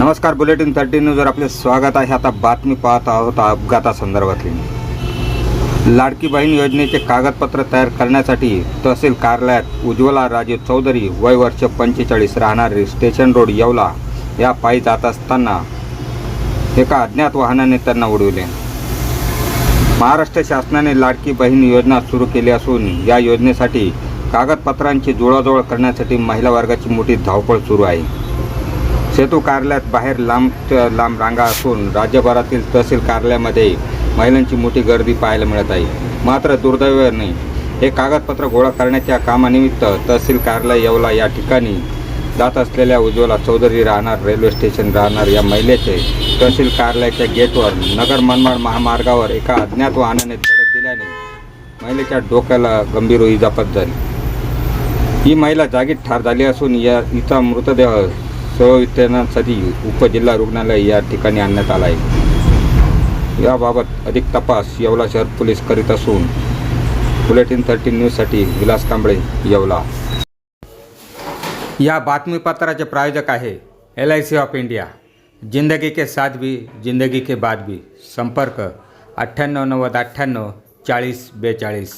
नमस्कार bulletin thirty न्यूजवर आपले स्वागत आहे. आता बातमी पाहत आहोत अपघातासंदर्भातली लाडकी बहीण योजनेचे कागदपत्र तयार करण्यासाठी तहसील कार्यालयात उज्ज्वला राजे चौधरी वय वर्ष पंचेचाळीस राहणारे स्टेशन रोड येवला या पायी जात असताना एका अज्ञात वाहनाने त्यांना उडविले. महाराष्ट्र शासनाने लाडकी बहीण योजना सुरू केली असून या योजनेसाठी कागदपत्रांची जुळाजुळ करण्यासाठी महिला वर्गाची मोठी धावपळ सुरू आहे. सेतू कार्यालयात बाहेर लांब लांब रांगा असून राज्यभरातील तहसील कार्यालयामध्ये महिलांची मोठी गर्दी पाहायला मिळत आहे. मात्र दुर्दैवाने हे कागदपत्र गोळा करण्याच्या कामानिमित्त तहसील कार्यालय येवला या ठिकाणी जात असलेल्या उज्ज्वला चौधरी राहणार रेल्वे स्टेशन राहणार या महिलेचे तहसील कार्यालयाच्या गेटवर नगर मनमाड महामार्गावर एका अज्ञात वाहनाने धडक दिल्याने महिलेच्या डोक्याला गंभीर इजापत झाली. ही महिला जागीच ठार झाली असून या हिचा मृतदेह स्ववितरणासाठी उपजिल्हा रुग्णालय या ठिकाणी आणण्यात आला आहे. याबाबत अधिक तपास येवला शहर पोलीस करीत असून बुलेटिन थर्टी न्यूजसाठी विलास कांबळे येवला. या बातमीपत्राचे प्रायोजक आहे L I C of India. जिंदगी के साथ भी जिंदगी के बाद भी. संपर्क अठ्ठ्याण्णव नव्वद अठ्ठ्याण्णव चाळीस बेचाळीस.